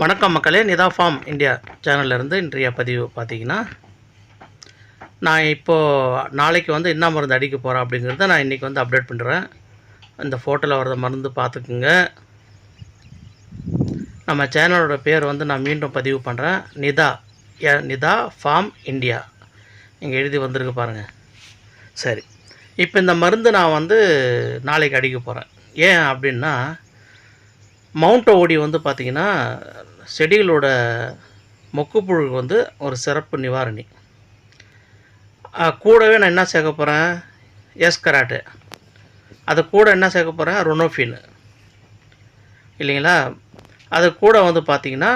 வணக்கம் மக்களே Nita farm India சேனல்லேருந்து இன்றைய பதிவு பார்த்தீங்கன்னா நான் இப்போது நாளைக்கு வந்து என்ன மருந்து அடிக்க போகிறேன் அப்படிங்கிறத நான் இன்றைக்கி வந்து அப்டேட் பண்ணுறேன் இந்த ஃபோட்டோவில் வர்ற மருந்து பார்த்துக்குங்க. நம்ம சேனலோட பேர் வந்து நான் மீண்டும் பதிவு பண்ணுறேன் நிதா ஏ நிதா ஃபார்ம் இந்தியா. இங்கே எழுதி வந்திருக்கு பாருங்கள் சரி. இப்போ இந்த மருந்து நான் வந்து நாளைக்கு அடிக்க போகிறேன் ஏன் அப்படின்னா மவுண்ட் ஓடி வந்து பார்த்திங்கன்னா செடிகளோட மொக்குப்புழு வந்து ஒரு சிறப்பு நிவாரணி. கூடவே நான் என்ன சேர்க்க போகிறேன் எஸ் கராட்டு அது கூட என்ன சேர்க்க போகிறேன் ரொனோஃபின் இல்லைங்களா? அது கூட வந்து பார்த்திங்கன்னா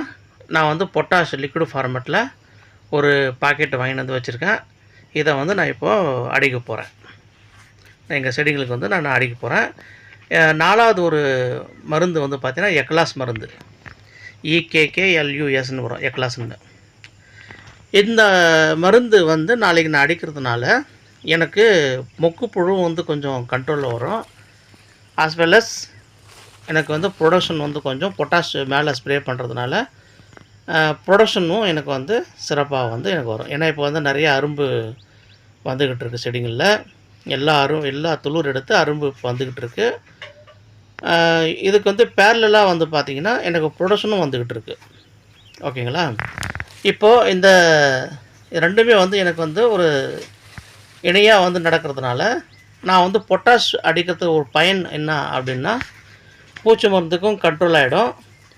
நான் வந்து பொட்டாஷ் லிக்விட் ஃபார்மேட்டில் ஒரு பாக்கெட் வாங்கிட்டு வந்து வச்சுருக்கேன். இதை வந்து நான் இப்போது அடிக்க போகிறேன் எங்கள் செடிகளுக்கு வந்து நான் அடிக்க போகிறேன் நாலாவது ஒரு மருந்து வந்து பார்த்திங்கன்னா எக்லாஸ் மருந்து. E இகேகேஎல்யூஎஸ்ன்னு வரும் எக்லாஸ்னு இந்த மருந்து வந்து நாளைக்கு நான் அடிக்கிறதுனால எனக்கு மொக்குப்புழுவும் வந்து கொஞ்சம் கண்ட்ரோலில் வரும். ஆஸ் வெல் அஸ் எனக்கு வந்து ப்ரொடக்ஷன் வந்து கொஞ்சம் பொட்டாஷ் மேலே ஸ்ப்ரே பண்ணுறதுனால ப்ரொடக்ஷனும் எனக்கு வந்து சிறப்பாக வந்து எனக்கு வரும். ஏன்னா இப்போ வந்து நிறைய அரும்பு வந்துக்கிட்டு இருக்குது செடிங்களில் எல்லா அரும் எல்லா துளிர் எடுத்து அரும்பு இப்போ வந்துக்கிட்டு இருக்கு இதுக்கு வந்து பேரலாக வந்து பார்த்திங்கன்னா எனக்கு ப்ரொடக்ஷனும் வந்துக்கிட்டு இருக்கு ஓகேங்களா இப்போது இந்த ரெண்டுமே வந்து எனக்கு வந்து ஒரு இணையாக வந்து நடக்கிறதுனால நான் வந்து பொட்டாஷ் அடிக்கிறதுக்கு ஒரு பயன் என்ன அப்படின்னா பூச்சி மருந்துக்கும் கண்ட்ரோல் ஆகிடும்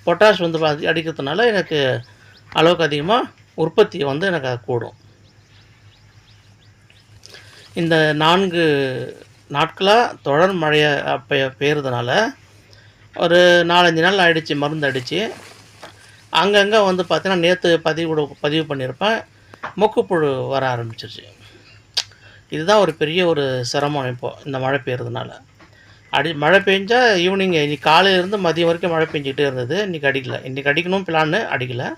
பொட்டாஷ் வந்து பா- அடிக்கிறதுனால எனக்கு அளவுக்கு அதிகமாக உற்பத்தி வந்து எனக்கு கூடும். இந்த நான்கு நாட்களாக தொடர் மழையை அப்போ பெய்யறதுனால ஒரு நாலஞ்சு நாள் ஆகிடுச்சு மருந்து அடித்து அங்கங்கே வந்து பார்த்தீங்கன்னா நேற்று பதிவு பதிவு பண்ணியிருப்பேன் மொக்குப்புழு வர ஆரம்பிச்சிருச்சு. இதுதான் ஒரு பெரிய ஒரு சிரமம் இப்போ இந்த மழை பெய்யறதுனால. அடி மழை பெஞ்சால் ஈவினிங் இன்றைக்கி காலையிலேருந்து மதியம் வரைக்கும் மழை பெஞ்சிக்கிட்டே இருந்தது. இன்றைக்கி அடிக்கல. இன்றைக்கி அடிக்கணும் பிளான்னு அடிக்கலை.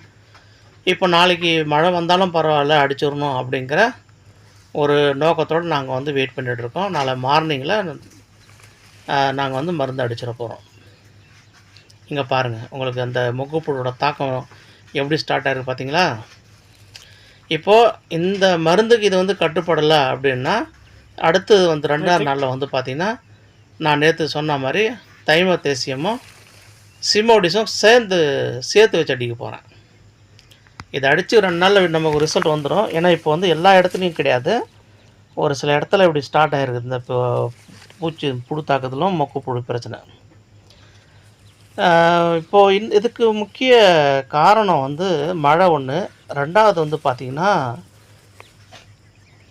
இப்போ நாளைக்கு மழை வந்தாலும் பரவாயில்ல அடிச்சிடணும் அப்படிங்கிற ஒரு நோக்கத்தோடு நாங்கள் வந்து வெயிட் பண்ணிட்டு இருக்கோம் நாளை மார்னிங்கில் நாங்கள் வந்து மருந்து அடிச்சிட போகிறோம் இங்கே பாருங்கள் உங்களுக்கு அந்த முகப்புழோட தாக்கம் எப்படி ஸ்டார்ட் ஆயிருக்கு பார்த்தீங்களா இப்போது இந்த மருந்துக்கு இது வந்து கட்டுப்படலை அப்படின்னா அடுத்தது வந்து ரெண்டாவது நாளில் வந்து பார்த்திங்கன்னா நான் நேற்று சொன்ன மாதிரி தைம தேசியமும் சிமோடிஸும் சேர்ந்து சேர்த்து வச்சு அடிக்க போகிறேன் இதை அடித்து ரெண்டு நாளில் நமக்கு ரிசல்ட் வந்துடும் ஏன்னா இப்போ வந்து எல்லா இடத்துலையும் கிடையாது. ஒரு சில இடத்துல இப்படி ஸ்டார்ட் ஆகிருக்கு இந்த இப்போ பூச்சி புழு தாக்கத்திலும் மொக்கு புழு பிரச்சனை. இப்போது இப்போ இந் இதுக்கு முக்கிய காரணம் வந்து மழை ஒன்று ரெண்டாவது வந்து பார்த்திங்கன்னா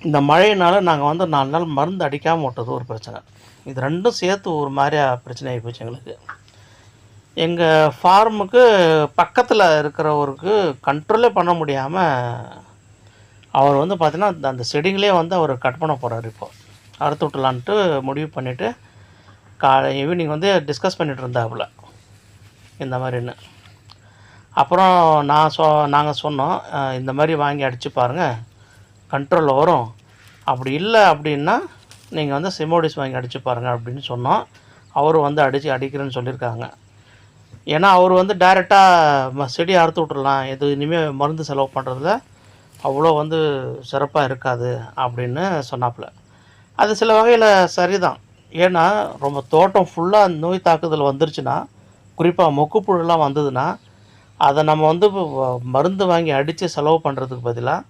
இந்த மழையினால் நாங்கள் வந்து நாலு நாள் மருந்து அடிக்காமல் விட்டது ஒரு பிரச்சனை. இது ரெண்டும் சேர்த்து ஒரு மாதிரியாக பிரச்சனை ஆகி போச்சு எங்களுக்கு. எங்கள் ஃபார்முக்கு பக்கத்தில் இருக்கிறவருக்கு கண்ட்ரோலே பண்ண முடியாமல் அவர் வந்து பார்த்திங்கன்னா அந்த- அந்த செடிங்களே வந்து அவர் கட் பண்ண போகிறார் இப்போது அறுத்து விட்டலான்ட்டு முடிவு பண்ணிவிட்டு காலை ஈவினிங் வந்து டிஸ்கஸ் பண்ணிகிட்டு இருந்தாப்புல. இந்த மாதிரின்னு. அப்புறம் நான் சொ நாங்கள் சொன்னோம் இந்த மாதிரி வாங்கி அடித்து பாருங்கள் கண்ட்ரோலில் வரும். அப்படி இல்லை அப்படின்னா நீங்கள் வந்து சிமோடிஸ் வாங்கி அடித்து பாருங்கள் அப்படின்னு சொன்னோம். அவரும் வந்து அடித்து அடிக்கிறேன்னு சொல்லியிருக்காங்க. ஏன்னா அவர் வந்து டைரெக்டாக செடி அறுத்து விட்றலாம் எது இனிமேல் மருந்து செலவு பண்ணுறதுல அவ்வளோ வந்து சிறப்பாக இருக்காது அப்படின்னு சொன்னாப்புல. அது சில வகையில் சரிதான். ஏன்னா ரொம்ப தோட்டம் ஃபுல்லாக நோய் தாக்குதல் வந்துருச்சுன்னா குறிப்பாக மொக்குப்புழுலாம் வந்ததுன்னா அதை நம்ம வந்து வ- மருந்து வாங்கி அடித்து செலவு பண்ணுறதுக்கு பதிலாக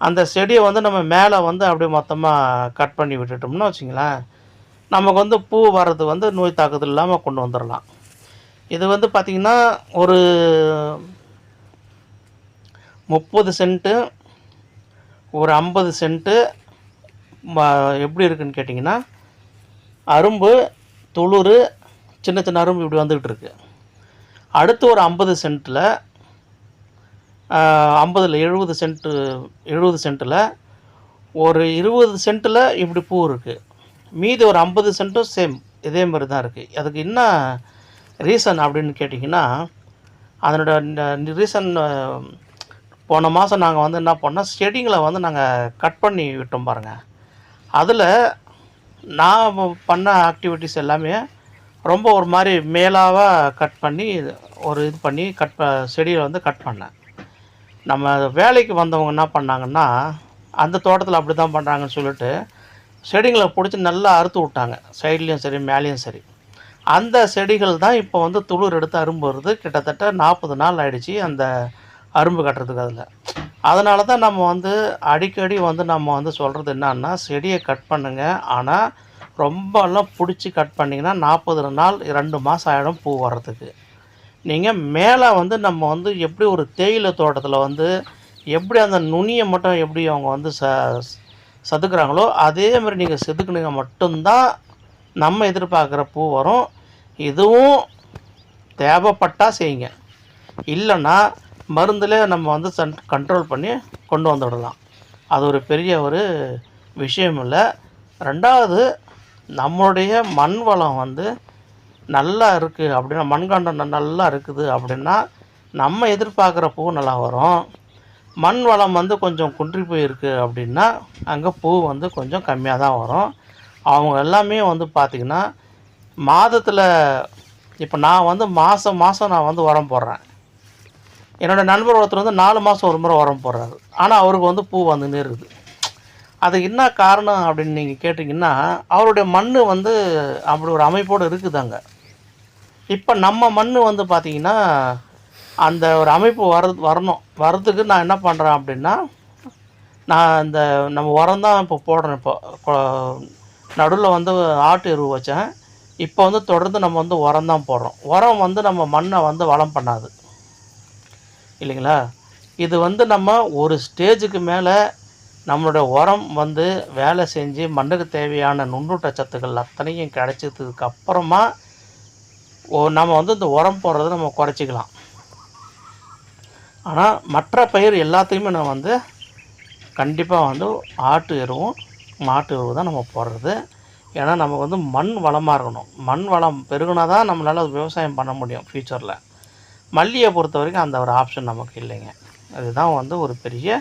அந்த செடியை வந்து நம்ம மேலே வந்து அப்படியே மொத்தமாக கட் பண்ணி விட்டுட்டோம்னா வச்சிங்களேன் நமக்கு வந்து பூ வர்றது வந்து நோய் தாக்குதல் இல்லாமல் கொண்டு வந்துடலாம் இது வந்து பார்த்திங்கன்னா ஒரு முப்பது சென்ட்டு ஒரு ஐம்பது சென்ட்டு எப்படி இருக்குன்னு கேட்டிங்கன்னா அரும்பு துளுர் சின்ன சின்ன அரும்பு இப்படி வந்துக்கிட்டு இருக்கு. அடுத்து ஒரு ஐம்பது சென்ட்டில் ஐம்பதில் எழுபது சென்ட்டு எழுபது சென்ட்டில் ஒரு இருபது சென்ட்டில் இப்படி பூ இருக்குது மீதி ஒரு ஐம்பது சென்ட்டும் சேம் இதே மாதிரி தான் இருக்குது அதுக்கு என்ன ரீசன் அப்படின்னு கேட்டிங்கன்னா அதனோட ரீசன் போன மாதம் நாங்கள் வந்து என்ன பண்ணோம் செடிங்களை வந்து நாங்கள் கட் பண்ணி விட்டோம் பாருங்கள் அதில் நான் பண்ண ஆக்டிவிட்டீஸ் எல்லாமே ரொம்ப ஒரு மாதிரி மேலாக கட் பண்ணி ஒரு இது பண்ணி கட் ப செடியை வந்து கட் பண்ணேன். நம்ம வேலைக்கு வந்தவங்க என்ன பண்ணாங்கன்னா அந்த தோட்டத்தில் அப்படி தான் பண்ணுறாங்கன்னு சொல்லிட்டு செடிங்களை பிடிச்சி நல்லா அறுத்து விட்டாங்க. சைட்லேயும் சரி மேலேயும் சரி. அந்த செடிகள் தான் இப்போ வந்து துளிர் எடுத்து அரும்பு வருது. கிட்டத்தட்ட நாற்பது நாள் ஆயிடுச்சு அந்த அரும்பு கட்டுறதுக்கு அதில். அதனால தான் நம்ம வந்து அடிக்கடி வந்து நம்ம வந்து சொல்கிறது என்னன்னா செடியை கட் பண்ணுங்கள் ஆனால் ரொம்பலாம் பிடிச்சி கட் பண்ணிங்கன்னா நாற்பது நாள் ரெண்டு மாதம் ஆகிடும் பூ வர்றதுக்கு. நீங்கள் மேலே வந்து நம்ம வந்து எப்படி ஒரு தேயிலை தோட்டத்தில் வந்து எப்படி அந்த நுனியை மட்டும் எப்படி அவங்க வந்து ச சதுக்குறாங்களோ அதே மாதிரி நீங்கள் செதுக்குனீங்க மட்டும்தான் நம்ம எதிர்பார்க்குற பூ வரும். இதுவும் தேவைப்பட்டால் செய்யுங்க. இல்லைன்னா மருந்தில் நம்ம வந்து சன் கண்ட்ரோல் பண்ணி கொண்டு வந்துடலாம். அது ஒரு பெரிய ஒரு விஷயம் இல்லை. ரெண்டாவது நம்மளுடைய மண் வளம் வந்து நல்லா இருக்குது அப்படின்னா மண்காண்டம் நல்லா இருக்குது அப்படின்னா நம்ம எதிர்பார்க்குற பூ நல்லா வரும். மண் வளம் வந்து கொஞ்சம் குன்றி போயிருக்கு அப்படின்னா அங்கே பூ வந்து கொஞ்சம் கம்மியாக தான் வரும். அவங்க எல்லாமே வந்து பார்த்திங்கன்னா மாதத்தில் இப்போ நான் வந்து மாதம் மாதம் நான் வந்து உரம் போடுறேன். என்னோடய நண்பர் ஒருத்தர் வந்து நாலு மாதம் ஒரு முறை உரம் போடுறாரு. ஆனால் அவருக்கு வந்து பூ வந்து இருக்குது அது என்ன காரணம் அப்படின்னு நீங்கள் கேட்டிங்கன்னா அவருடைய மண் வந்து அப்படி ஒரு அமைப்போடு இருக்குது அங்கே இப்போ நம்ம மண் வந்து பார்த்திங்கன்னா அந்த ஒரு அமைப்பு வர வரணும். வரதுக்கு நான் என்ன பண்ணுறேன் அப்படின்னா நான் இந்த நம்ம உரம் தான் இப்போ போடுறேன் இப்போ நடுவில் வந்து ஆட்டு எருவு வச்சேன். இப்போ வந்து தொடர்ந்து நம்ம வந்து உரம் தான் போடுறோம். உரம் வந்து நம்ம மண்ணை வந்து வளம் பண்ணாது. இல்லைங்களா? இது வந்து நம்ம ஒரு ஸ்டேஜுக்கு மேலே நம்மளோட உரம் வந்து வேலை செஞ்சு மண்ணுக்கு தேவையான நுண்ணூட்ட சத்துக்கள் அத்தனையும் கிடைச்சதுக்கு அப்புறமா ஓ நம்ம வந்து இந்த உரம் போடுறத நம்ம குறைச்சிக்கலாம். ஆனால் மற்ற பயிர் எல்லாத்தையுமே நம்ம வந்து கண்டிப்பாக வந்து ஆட்டு எருவும் மாட்டு எருவு தான் நம்ம போடுறது. ஏன்னா நமக்கு வந்து மண் வளமாக இருக்கணும். மண் வளம் பெருகுனா தான் நம்மளால் விவசாயம் பண்ண முடியும் ஃப்யூச்சரில் மல்லியை பொறுத்த வரைக்கும் அந்த ஒரு ஆப்ஷன் நமக்கு இல்லைங்க. அதுதான் வந்து ஒரு பெரிய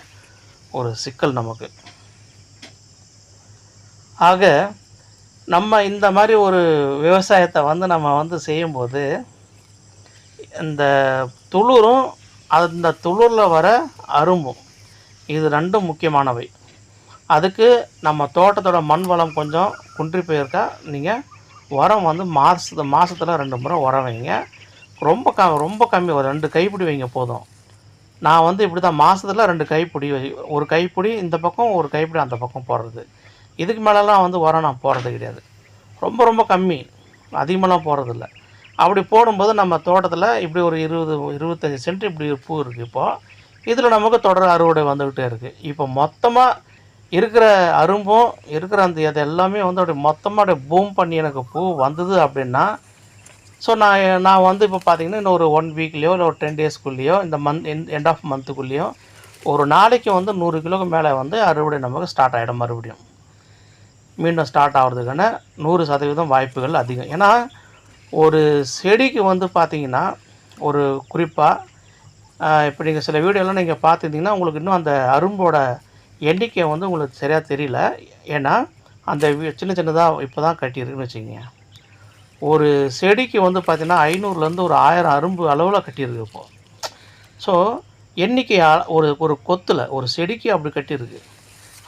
ஒரு சிக்கல் நமக்கு. ஆக நம்ம இந்த மாதிரி ஒரு விவசாயத்தை வந்து நம்ம வந்து செய்யும்போது இந்த துளுரும் அந்த துளிரில் வர அரும்பும் இது ரெண்டும் முக்கியமானவை. அதுக்கு நம்ம தோட்டத்தோட மண் வளம் கொஞ்சம் குன்றி போயிருக்கா. நீங்கள் உரம் வந்து மாதத்து மாதத்தில் ரெண்டு முறை உரம் வைங்க. ரொம்ப க ரொம்ப கம்மி ஒரு ரெண்டு கைப்பிடி வைங்க போதும். நான் வந்து இப்படி தான் மாதத்தில் ரெண்டு கைப்பிடி வை ஒரு கைப்பிடி இந்த பக்கம் ஒரு கைப்பிடி அந்த பக்கம் போடுறது. இதுக்கு மேலெலாம் வந்து உரம் நான் போடுறது கிடையாது. ரொம்ப ரொம்ப கம்மி. அதிகமாகலாம் போடுறதில்ல. அப்படி போடும்போது நம்ம தோட்டத்தில் இப்படி ஒரு இருபது இருபத்தஞ்சி சென்ட் இப்படி பூ இருக்குது இப்போது இதில் நமக்கு தொடர் அறுவடை வந்துக்கிட்டே இருக்குது இப்போ மொத்தமாக இருக்கிற அரும்பும் இருக்கிற அந்த இது எல்லாமே வந்து அப்படியே மொத்தமாக அப்படியே பூம் பண்ணி எனக்கு பூ வந்தது அப்படின்னா ஸோ நான் நான் வந்து இப்போ பார்த்தீங்கன்னா இன்னும் ஒரு ஒன் வீக்லேயோ இல்லை ஒரு டென் டேஸ்க்குள்ளேயோ இந்த மந்த் எண்ட் ஆஃப் மந்த்துக்குள்ளேயோ ஒரு நாளைக்கு வந்து நூறு கிலோக்கு மேலே வந்து அறுவடை நமக்கு ஸ்டார்ட் ஆகிடும் மறுபடியும். மீண்டும் ஸ்டார்ட் ஆகிறதுக்கான நூறு சதவீதம் வாய்ப்புகள் அதிகம். ஏன்னா ஒரு செடிக்கு வந்து பார்த்தீங்கன்னா ஒரு குறிப்பாக இப்போ நீங்கள் சில வீடியோலாம் நீங்கள் பார்த்துருந்தீங்கன்னா உங்களுக்கு இன்னும் அந்த அரும்போட எண்ணிக்கை வந்து உங்களுக்கு சரியாக தெரியல. ஏன்னா அந்த சின்ன சின்னதாக இப்போ தான் கட்டியிருக்குன்னு வச்சுக்கோங்க. ஒரு செடிக்கு வந்து பார்த்திங்கன்னா ஐநூறுலேருந்து ஒரு ஆயிரம் அரும்பு அளவில் கட்டியிருக்கு இப்போது ஸோ எண்ணிக்கை ஒரு ஒரு கொத்தில் ஒரு செடிக்கு அப்படி கட்டியிருக்கு.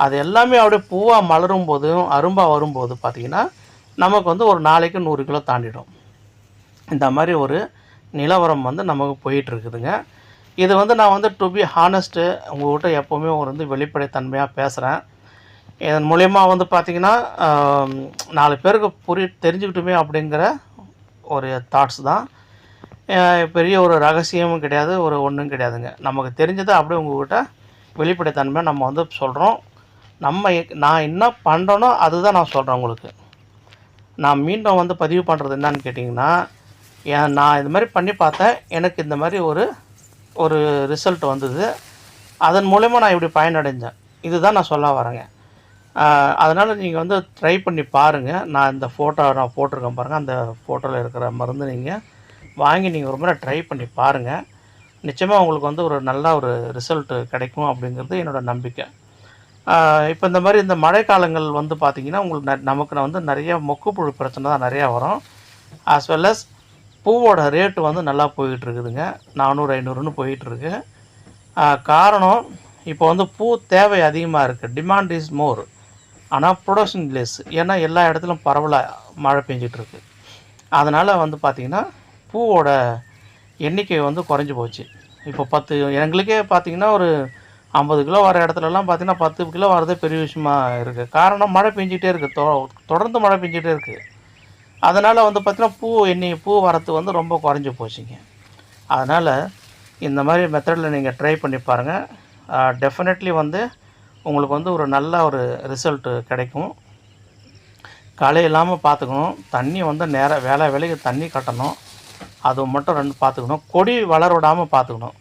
அது எல்லாமே அப்படியே பூவாக மலரும் போதும் அரும்பாக வரும்போது பார்த்திங்கன்னா நமக்கு வந்து ஒரு நாளைக்கு நூறு கிலோ தாண்டிடும். இந்த மாதிரி ஒரு நிலவரம் வந்து நமக்கு போயிட்டுருக்குதுங்க இது வந்து நான் வந்து டு பி ஹானஸ்ட்டு உங்கள்கிட்ட எப்போவுமே ஒரு வந்து வெளிப்படைத்தன்மையாக பேசுகிறேன் இதன் மூலயமா வந்து பார்த்திங்கன்னா நாலு பேருக்கு புரி தெரிஞ்சுக்கிட்டுமே அப்படிங்கிற ஒரு தாட்ஸ் தான். பெரிய ஒரு ரகசியமும் கிடையாது ஒரு ஒன்றும் கிடையாதுங்க. நமக்கு தெரிஞ்சதை அப்படியே உங்கள்கிட்ட வெளிப்படைத்தன்மையாக நம்ம வந்து சொல்கிறோம் நம்ம நான் என்ன பண்ணுறேனோ அதுதான் நான் சொல்கிறேன் உங்களுக்கு. நான் மீண்டும் வந்து பதிவு பண்ணுறது என்னன்னு கேட்டிங்கன்னா ஏன் நான் இது மாதிரி பண்ணி பார்த்தேன். எனக்கு இந்த மாதிரி ஒரு ஒரு ரிசல்ட் வந்தது. அதன் மூலயமா நான் இப்படி பயனடைஞ்சேன். இதுதான் நான் சொல்ல வரேங்க. அதனால் நீங்கள் வந்து ட்ரை பண்ணி பாருங்கள் நான் இந்த ஃபோட்டோ நான் போட்டிருக்கேன் பாருங்கள் அந்த ஃபோட்டோவில் இருக்கிற மருந்து நீங்கள் வாங்கி நீங்கள் ஒரு முறை ட்ரை பண்ணி பாருங்கள் நிச்சயமாக உங்களுக்கு வந்து ஒரு நல்ல ஒரு ரிசல்ட்டு கிடைக்கும் அப்படிங்கிறது என்னோடய நம்பிக்கை. இப்போ இந்த மாதிரி இந்த மழைக்காலங்கள் வந்து பார்த்திங்கன்னா உங்களுக்கு நமக்கு வந்து நிறைய மொக்குப்புழு பிரச்சனை தான் நிறையா வரும். ஆஸ் வெல் அஸ் பூவோட ரேட்டு வந்து நல்லா போயிட்டுருக்குதுங்க. நானூறு ஐநூறுன்னு போயிட்டுருக்கு. காரணம் இப்போ வந்து பூ தேவை அதிகமாக இருக்குது டிமாண்ட் இஸ் மோர் ஆனால் ப்ரொடக்ஷன் லெஸ் ஏன்னா எல்லா இடத்துலையும் பரவலாக மழை பெஞ்சிட்ருக்கு அதனால் வந்து பார்த்திங்கன்னா பூவோட எண்ணிக்கை வந்து குறைஞ்சி போச்சு. இப்போ பத்து எங்களுக்கே பார்த்திங்கன்னா ஒரு ஐம்பது கிலோ வர இடத்துலலாம் பார்த்திங்கன்னா பத்து கிலோ வரதே பெரிய விஷயமா இருக்குது காரணம் மழை பெஞ்சிக்கிட்டே இருக்குது தொ தொடர்ந்து மழை பெஞ்சிகிட்டே இருக்குது அதனால் வந்து பார்த்திங்கன்னா பூ எண்ணி பூ வரத்து வந்து ரொம்ப குறைஞ்சி போச்சுங்க. அதனால் இந்த மாதிரி மெத்தடில் நீங்கள் ட்ரை பண்ணி பாருங்கள் டெஃபினெட்லி வந்து உங்களுக்கு வந்து ஒரு நல்ல ஒரு ரிசல்ட்டு கிடைக்கும். களை இல்லாமல் பார்த்துக்கணும் தண்ணி வந்து நேராக வேலை வேலைக்கு தண்ணி கட்டணும். அது மட்டும் ரெண்டு பார்த்துக்கணும் கொடி வளர விடாமல் பார்த்துக்கணும்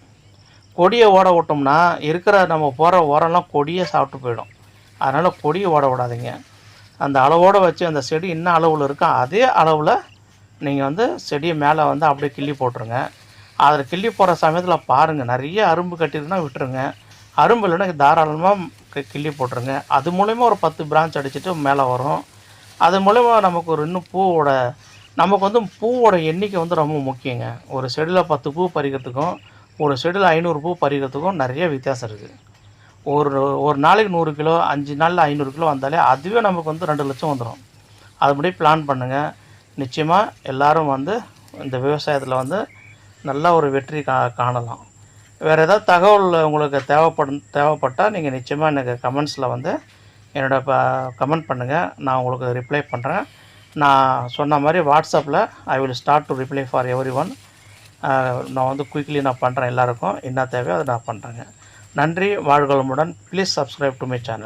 கொடியை ஓட விட்டோம்னா இருக்கிற நம்ம போகிற உரம்லாம் கொடியே சாப்பிட்டு போயிடும். அதனால் கொடியை ஓட விடாதீங்க. அந்த அளவோடு வச்சு அந்த செடி என்ன அளவில் இருக்கோ அதே அளவில் நீங்கள் வந்து செடியை மேலே வந்து அப்படியே கிள்ளி போட்டுருங்க. அதில் கிள்ளி போகிற சமயத்தில் பாருங்கள் நிறைய அரும்பு கட்டிருக்குன்னா விட்டுருங்க. அரும்பு இல்லைன்னா தாராளமாக கிள்ளி போட்டுருங்க. அது மூலயமா ஒரு பத்து பிரான்ச் அடிச்சுட்டு மேலே வரும். அது மூலயமா நமக்கு ஒரு இன்னும் பூவோட நமக்கு வந்து பூவோட எண்ணிக்கை வந்து ரொம்ப முக்கியங்க. ஒரு செடியில் பத்து பூ பறிக்கிறதுக்கும் ஒரு செடியில் ஐநூறு பூ பறிக்கிறதுக்கும் நிறைய வித்தியாசம் இருக்குது ஒரு ஒரு நாளைக்கு நூறு கிலோ அஞ்சு நாளில் ஐநூறு கிலோ வந்தாலே அதுவே நமக்கு வந்து ரெண்டு லட்சம் வந்துடும் அதுபடி பிளான் பண்ணுங்கள் நிச்சயமாக எல்லோரும் வந்து இந்த விவசாயத்தில் வந்து நல்ல ஒரு வெற்றி கா காணலாம். வேறு ஏதாவது தகவல் உங்களுக்கு தேவைப்படும் தேவைப்பட்டால் நீங்கள் நிச்சயமாக எனக்கு கமெண்ட்ஸில் வந்து என்னோட ப கமெண்ட் பண்ணுங்கள் நான் உங்களுக்கு ரிப்ளை பண்ணுறேன் நான் சொன்ன மாதிரி வாட்ஸ்அப்பில் I will start to reply for everyone நான் வந்து குயிக்லி நான் பண்ணுறேன் எல்லாருக்கும். என்ன தேவையோ அதை நான் பண்ணுறேங்க நன்றி வாழ்களுமுடன். Please subscribe to my channel